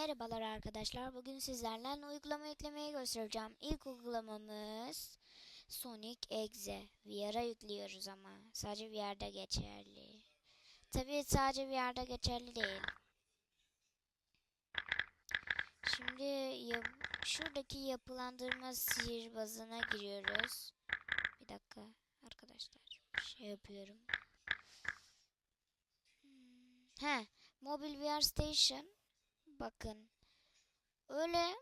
Merhabalar arkadaşlar. Bugün sizlerle uygulama yüklemeyi göstereceğim. İlk uygulamamız Sonic Exe. VR'a yüklüyoruz ama. Sadece VR'da geçerli. Tabii sadece VR'da geçerli değil. Şimdi yap- şuradaki yapılandırma sihirbazına giriyoruz. Bir dakika arkadaşlar. Bir şey yapıyorum. Hmm, He, Mobile VR Station. Bakın. Öyle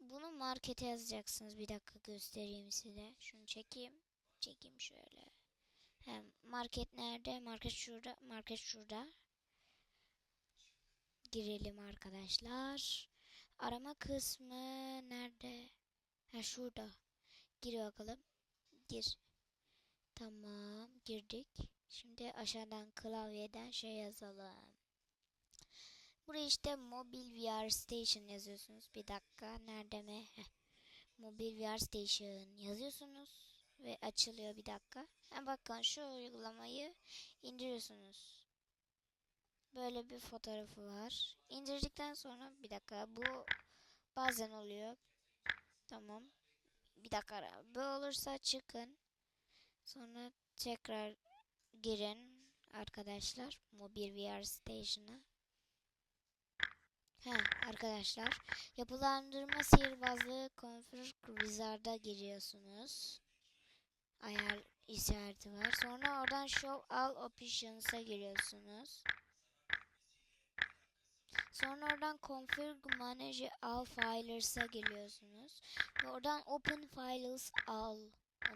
bunu markete yazacaksınız. Bir dakika göstereyim size. Şunu çekeyim. Çekeyim şöyle. Hem market nerede? Market şurada. Market şurada. Girelim arkadaşlar. Arama kısmı nerede? Ha şurada. Gir bakalım. Gir. Tamam, girdik. Şimdi aşağıdan klavyeden şey yazalım. Buraya işte Mobile VR Station yazıyorsunuz. Bir dakika nerede mi? Heh. Mobile VR Station yazıyorsunuz ve açılıyor bir dakika. Ha, bakın şu uygulamayı indiriyorsunuz. Böyle bir fotoğrafı var. İndirdikten sonra bir dakika bu bazen oluyor. Tamam. Bir dakika. Bu olursa çıkın. Sonra tekrar girin arkadaşlar. Mobile VR Station'a. He arkadaşlar yapılandırma sihirbazlığı Config Wizard'a giriyorsunuz. Ayar işareti var. Sonra oradan Show All Options'a giriyorsunuz. Sonra oradan Config Manage All Files'a giriyorsunuz. Ve oradan Open Files All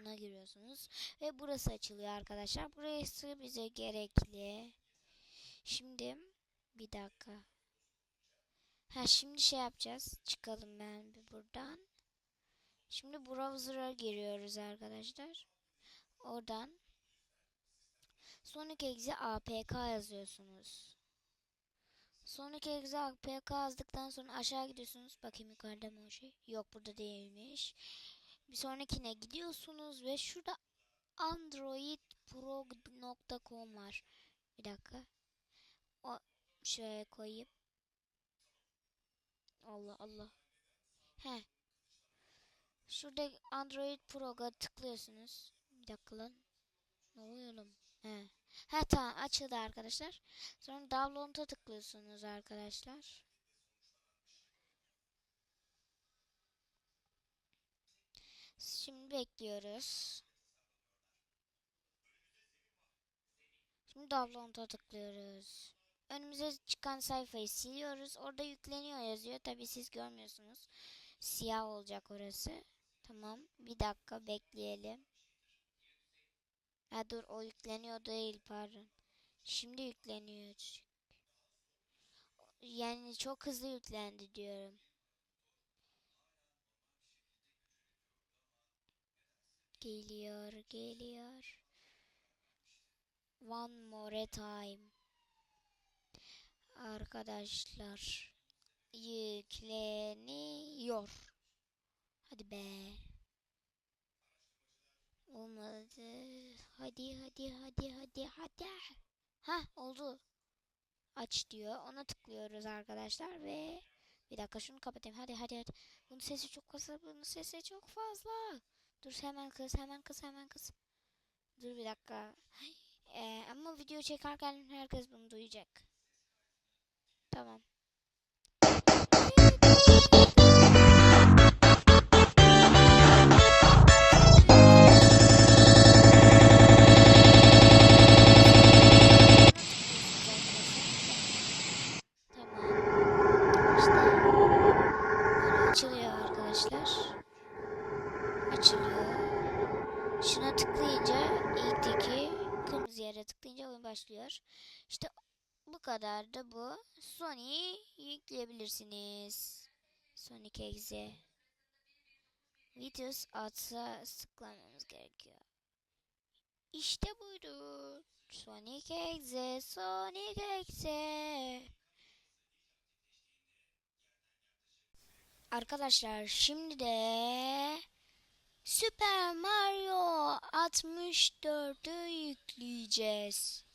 ona giriyorsunuz. Ve burası açılıyor arkadaşlar. Burası bize gerekli. Şimdi bir dakika. Ha şimdi şey yapacağız. Çıkalım ben bir buradan. Şimdi browser'a giriyoruz arkadaşlar. Oradan Sonic Exe APK yazıyorsunuz. Sonic Exe APK yazdıktan sonra aşağı gidiyorsunuz. Bakayım yukarıda mı o şey? Yok burada değilmiş. Bir sonrakine gidiyorsunuz ve şurada androidpro.com var. Bir dakika. O şöyle koyayım. Allah Allah. He. Şurada Android Pro'ya tıklıyorsunuz. Bir dakika lan. Ne oluyor oğlum? He. He tamam açıldı arkadaşlar. Sonra download'a tıklıyorsunuz arkadaşlar. Şimdi bekliyoruz. Şimdi download'a tıklıyoruz. Önümüze çıkan sayfayı siliyoruz. Orada yükleniyor yazıyor. Tabi siz görmüyorsunuz. Siyah olacak orası. Tamam. Bir dakika bekleyelim. Ha dur o yükleniyor değil pardon. Şimdi yükleniyor. Yani çok hızlı yüklendi diyorum. Geliyor, geliyor. One more time. Arkadaşlar yükleniyor. Hadi be. Olmadı. Hadi hadi hadi hadi hadi. Ha oldu. Aç diyor. Ona tıklıyoruz arkadaşlar ve bir dakika şunu kapatayım. Hadi hadi hadi. Bunun sesi çok kısa. Bunun sesi çok fazla. Dur hemen kız hemen kız hemen kız. Dur bir dakika. Ee, ama video çekerken herkes bunu duyacak. Tamam. Şuna tıklayınca ilkteki kırmızı yere tıklayınca oyun başlıyor. İşte bu kadar da bu. Sony yükleyebilirsiniz. Sonic Exe. Videos atsa tıklamamız gerekiyor. İşte buydu. Sonic Exe, Sonic Exe. Arkadaşlar şimdi de Super Mario 64'ü yükleyeceğiz.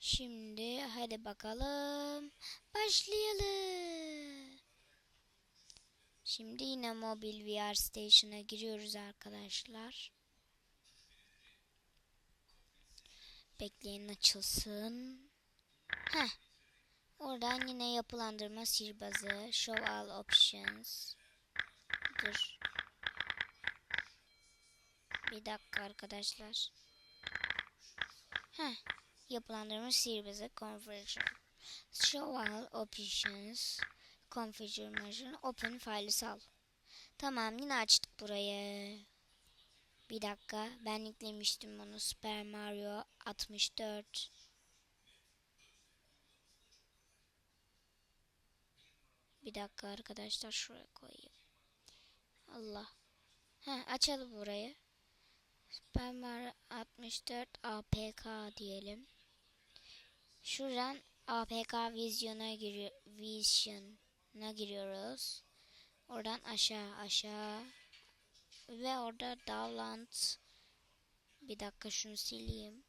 Şimdi hadi bakalım başlayalım. Şimdi yine mobil VR station'a giriyoruz arkadaşlar. Bekleyin açılsın. Heh. Oradan yine yapılandırma sihirbazı. Show all options. Dur. Bir dakika arkadaşlar. Heh. Yapılandırma sihirbazı. Configure. Show all options. Configuration. Open file'ı sal. Tamam yine açtık burayı. Bir dakika. Ben yüklemiştim onu. Super Mario 64. Bir dakika arkadaşlar şuraya koyayım. Allah. Ha açalım burayı. Super Mario 64 APK diyelim. Şuradan APK Vision'a giriyor Vision'a giriyoruz. Oradan aşağı aşağı. Ve orada Download bir dakika şunu sileyim.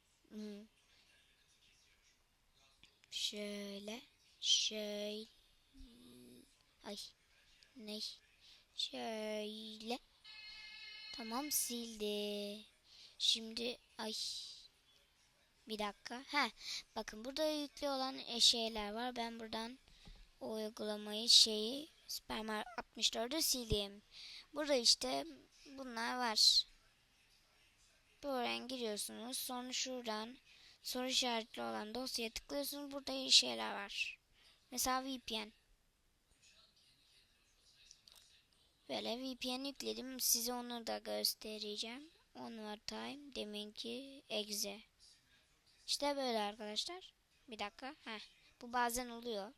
Şöyle şöyle. Ay ne? Şöyle. Tamam sildi. Şimdi ay bir dakika. Ha bakın burada yüklü olan şeyler var. Ben buradan o uygulamayı şeyi Super Mario 64'ü sileyim. Burada işte bunlar var. Buraya giriyorsunuz. Sonra şuradan soru işaretli olan dosyaya tıklıyorsunuz. Burada şeyler var. Mesela VPN. Böyle VPN yükledim. Size onu da göstereceğim. One more time. Deminki exe. İşte böyle arkadaşlar. Bir dakika. Heh. Bu bazen oluyor.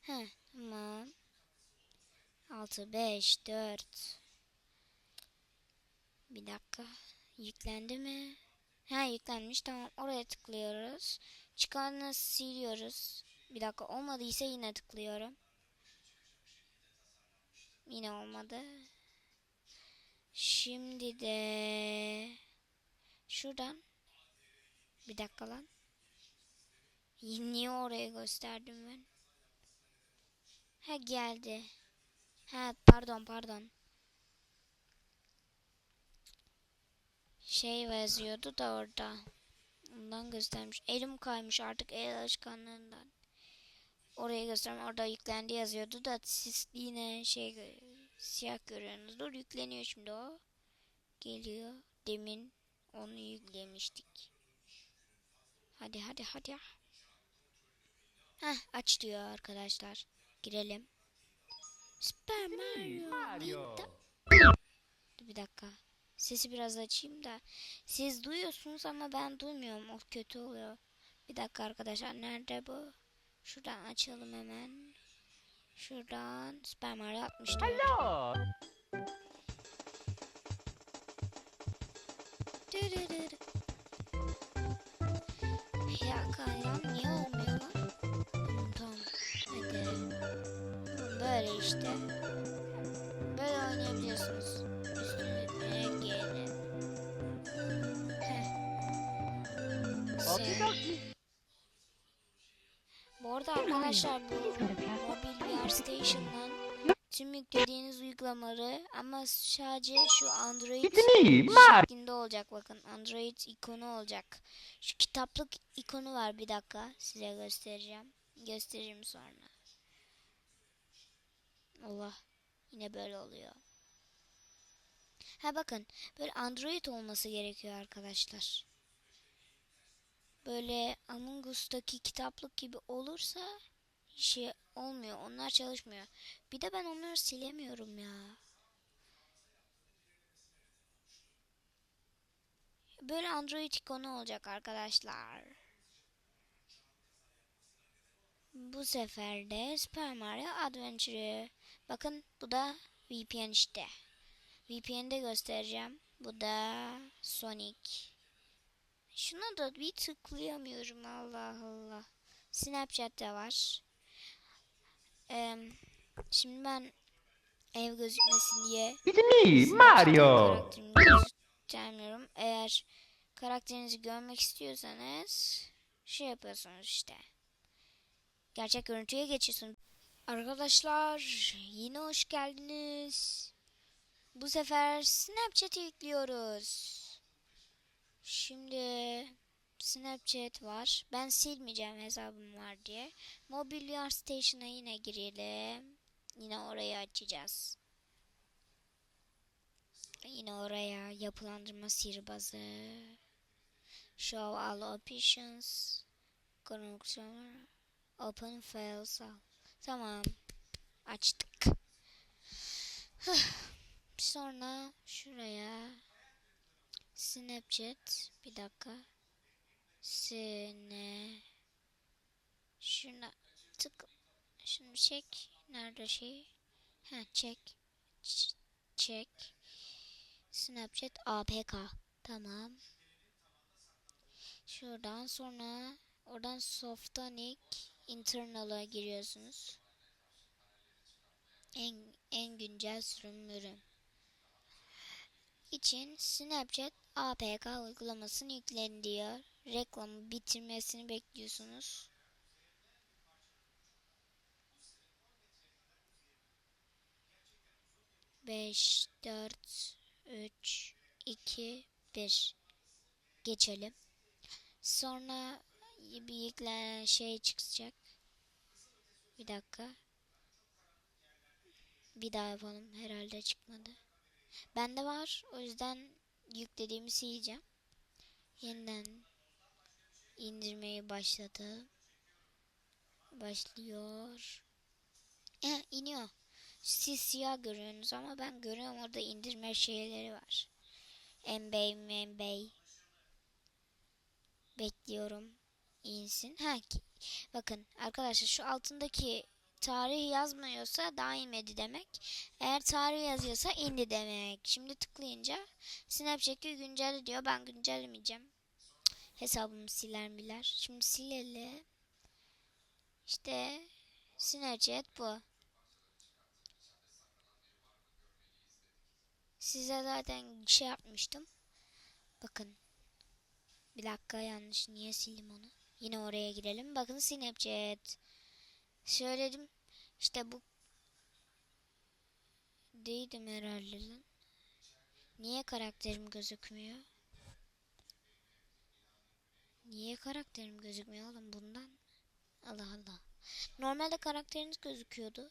Heh, tamam. 6, 5, 4. Bir dakika. Yüklendi mi? Ha yüklenmiş. Tamam. Oraya tıklıyoruz. Çıkanı siliyoruz. Bir dakika. Olmadıysa yine tıklıyorum. Yine olmadı. Şimdi de şuradan bir dakika lan. Niye oraya gösterdim ben? Ha geldi. Ha pardon pardon. Şey yazıyordu da orada. Ondan göstermiş. Elim kaymış artık el alışkanlığından. Oraya göstereyim. Orada yüklendi yazıyordu da siz yine şey siyah görüyorsunuz. Dur yükleniyor şimdi o. Geliyor. Demin onu yüklemiştik. Hadi hadi hadi. Heh aç diyor arkadaşlar. Girelim. Super Mario. Mario. Bir dakika. Sesi biraz açayım da. Siz duyuyorsunuz ama ben duymuyorum. O kötü oluyor. Bir dakika arkadaşlar. Nerede bu? Şuradan açalım hemen. Şuradan Super Mario 64. Hello. Dırırır. Ya Kayran niye olmuyor lan? Tamam, Tamam. Hadi. Böyle işte. Böyle oynayabiliyorsunuz. Üstüne gelin. Şey. Okidoki. Bu arada arkadaşlar bu VR station'dan tüm yüklediğiniz uygulamaları ama sadece şu Android şeklinde olacak bakın Android ikonu olacak. Şu kitaplık ikonu var bir dakika size göstereceğim. Gösteririm sonra. Allah yine böyle oluyor. Ha bakın böyle Android olması gerekiyor arkadaşlar. Böyle Among Us'taki kitaplık gibi olursa şey olmuyor. Onlar çalışmıyor. Bir de ben onları silemiyorum ya. Böyle Android ikonu olacak arkadaşlar. Bu sefer de Super Mario Adventure. Bakın bu da VPN işte. VPN'de göstereceğim. Bu da Sonic. Şuna da bir tıklayamıyorum Allah Allah. Snapchat'te var. Ee, şimdi ben ev gözükmesin diye It's me, Mario. göstermiyorum. Eğer karakterinizi görmek istiyorsanız şey yapıyorsunuz işte. Gerçek görüntüye geçiyorsunuz. Arkadaşlar yine hoş geldiniz. Bu sefer Snapchat yüklüyoruz. Şimdi Snapchat var. Ben silmeyeceğim hesabım var diye. Mobilyar Station'a yine girelim. Yine orayı açacağız. Yine oraya yapılandırma sihirbazı. Show all options. Konuşmalar. Open files al. Tamam. Açtık. Sonra şuraya Snapchat bir dakika. Sine şuna tık şunu çek. Nerede şey? Ha çek. Ç- çek. Snapchat APK. Tamam. Şuradan sonra oradan Softonic Internal'a giriyorsunuz. En, en güncel sürümleri için Snapchat APK uygulamasını yüklen diyor. Reklamı bitirmesini bekliyorsunuz. Beş, dört, üç, iki, bir. Geçelim. Sonra bir yüklenen şey çıkacak. Bir dakika. Bir daha yapalım. Herhalde çıkmadı. Bende var. O yüzden yüklediğimi sileceğim. Yeniden indirmeyi başladı. Başlıyor. E, iniyor. Siz siyah görüyorsunuz ama ben görüyorum orada indirme şeyleri var. Embey membey. Bekliyorum. insin. Ha bakın arkadaşlar şu altındaki tarih yazmıyorsa daha inmedi demek. Eğer tarih yazıyorsa indi demek. Şimdi tıklayınca Snapchat'i güncelle diyor. Ben güncellemeyeceğim. Hesabımı siler miler. Şimdi silelim. İşte Snapchat bu. Size zaten şey yapmıştım. Bakın. Bir dakika yanlış. Niye sildim onu? Yine oraya girelim. Bakın Snapchat. Söyledim. İşte bu değildim herhalde lan. Niye karakterim gözükmüyor? Niye karakterim gözükmüyor oğlum bundan? Allah Allah. Normalde karakteriniz gözüküyordu.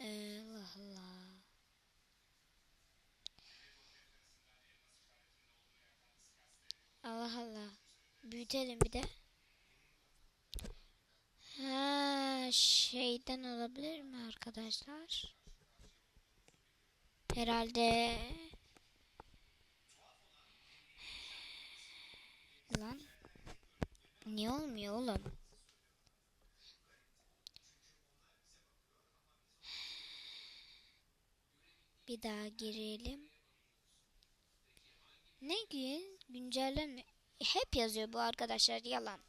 Allah Allah. Allah Allah. Büyütelim bir de. Ha, şeyden olabilir mi arkadaşlar? Herhalde lan niye olmuyor oğlum? Bir daha girelim. Ne gün güncelleme hep yazıyor bu arkadaşlar yalan.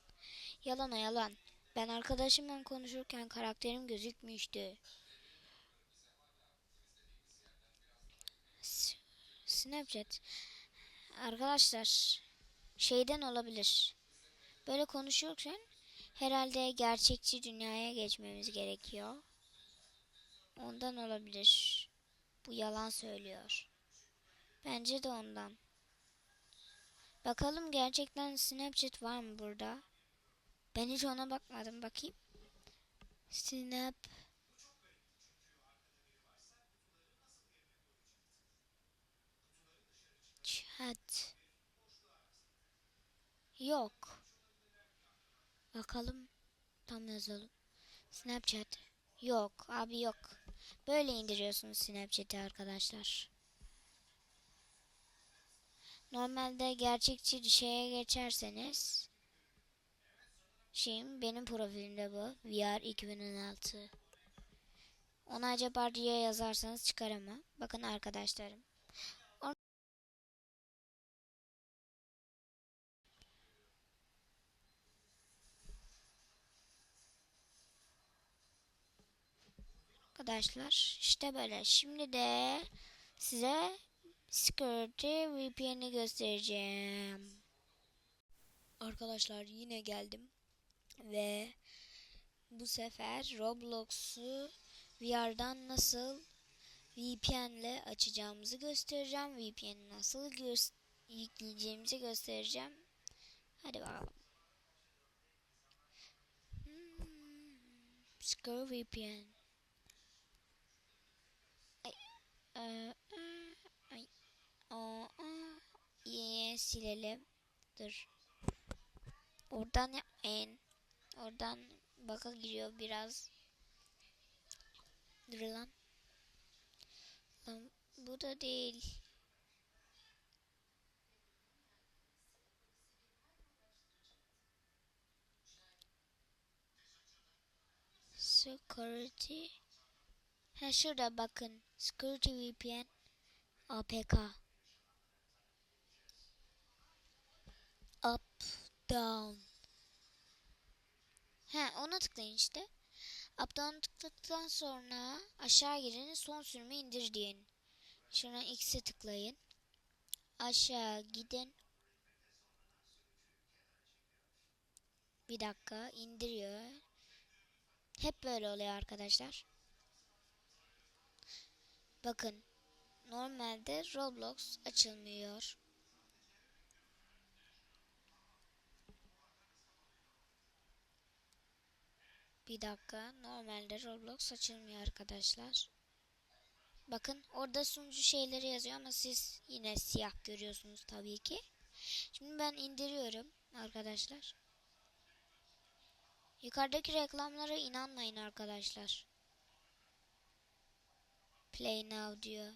Yalan o yalan. Ben arkadaşımla konuşurken karakterim gözükmüştü. Snapchat. Arkadaşlar şeyden olabilir. Böyle konuşurken herhalde gerçekçi dünyaya geçmemiz gerekiyor. Ondan olabilir. Bu yalan söylüyor. Bence de ondan. Bakalım gerçekten Snapchat var mı burada? Ben hiç ona bakmadım. Bakayım. Snap. Chat. Yok. Bakalım. Tam yazalım. Snapchat. Yok. Abi yok. Böyle indiriyorsunuz Snapchat'i arkadaşlar. Normalde gerçekçi şeye geçerseniz şeyim benim profilimde bu. VR 2016. Ona acaba diye yazarsanız çıkar ama. Bakın arkadaşlarım. Arkadaşlar işte böyle. Şimdi de size Security VPN'i göstereceğim. Arkadaşlar yine geldim ve bu sefer Roblox'u VR'dan nasıl VPN ile açacağımızı göstereceğim. VPN'i nasıl gö yükleyeceğimizi göstereceğim. Hadi bakalım. Hmm. Score VPN. Ay, e, e, ay, o, o, iyi, silelim. Dur. Oradan yapmayın. Oradan baka giriyor biraz. Dur lan. Lan bu da değil. Security. Ha şurada bakın. Security VPN APK. Up, down. He ona tıklayın işte. Up down tıkladıktan sonra aşağı girin son sürümü indir deyin. Şuna X'e tıklayın. Aşağı gidin. Bir dakika indiriyor. Hep böyle oluyor arkadaşlar. Bakın normalde Roblox açılmıyor. Bir dakika normalde Roblox açılmıyor arkadaşlar. Bakın orada sunucu şeyleri yazıyor ama siz yine siyah görüyorsunuz tabii ki. Şimdi ben indiriyorum arkadaşlar. Yukarıdaki reklamlara inanmayın arkadaşlar. Play now diyor.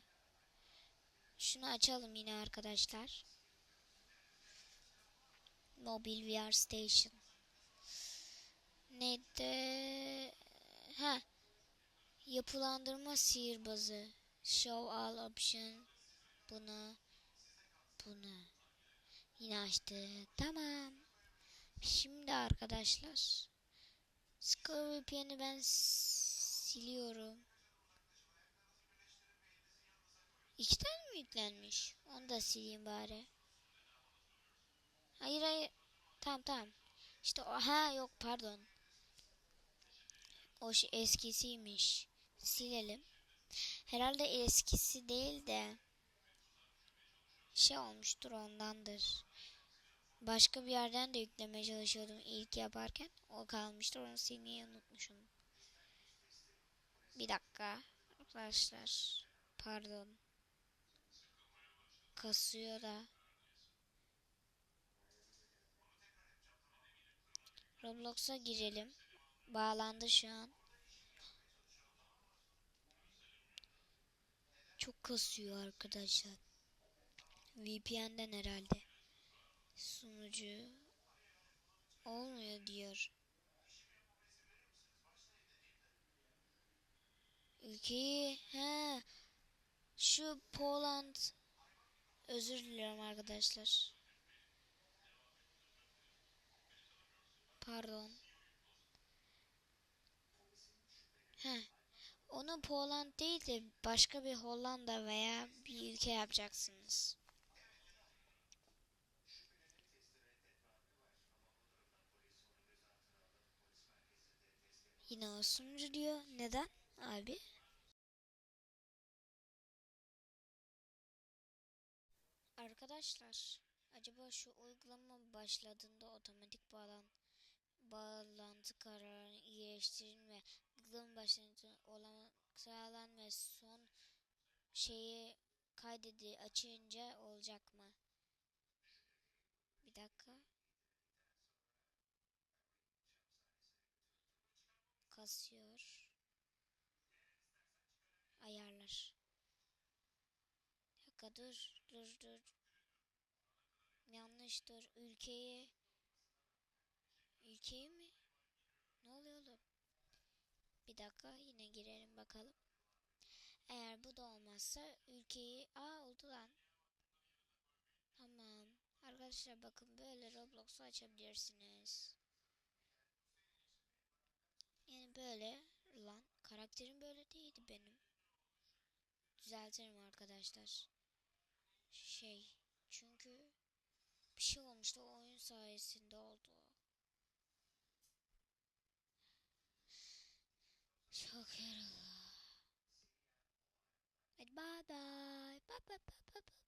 Şunu açalım yine arkadaşlar. Mobile VR Station. Neydi? Ha. Yapılandırma sihirbazı. Show all option. Bunu. Bunu. Yine açtı. Tamam. Şimdi arkadaşlar. Score ben siliyorum. İki mi yüklenmiş? Onu da sileyim bari. Hayır hayır. Tamam tamam. İşte o, ha yok pardon. O şey eskisiymiş. Silelim. Herhalde eskisi değil de şey olmuştur ondandır. Başka bir yerden de yüklemeye çalışıyordum ilk yaparken. O kalmıştır onu silmeyi unutmuşum. Bir dakika. Arkadaşlar. Pardon. Kasıyor da. Roblox'a girelim. Bağlandı şu an. Çok kasıyor arkadaşlar. VPN'den herhalde. Sunucu olmuyor diyor. Ülkeyi he şu Poland özür diliyorum arkadaşlar. Pardon. He. Onu Poland değil de başka bir Hollanda veya bir ülke yapacaksınız. Yine o sunucu diyor. Neden abi? Arkadaşlar acaba şu uygulama başladığında otomatik bağlan bağlantı kararını iyileştirin ve uygulama başlangıcı olan sağlan ve son şeyi kaydedi açınca olacak mı? Bir dakika. Kasıyor. Ayarlar. Bir dakika dur dur dur. Yanlıştır. Ülkeyi Ülkeyi mi? Ne oluyor oğlum? Bir dakika yine girelim bakalım. Eğer bu da olmazsa ülkeyi... Aa oldu lan. Tamam. Arkadaşlar bakın böyle Roblox'u açabilirsiniz. Yani böyle lan karakterim böyle değildi benim. Düzeltirim arkadaşlar. Şey çünkü bir şey olmuştu. O oyun sayesinde oldu. Çok yoruldum. Hadi bye. Bye bye bye bye bye bye.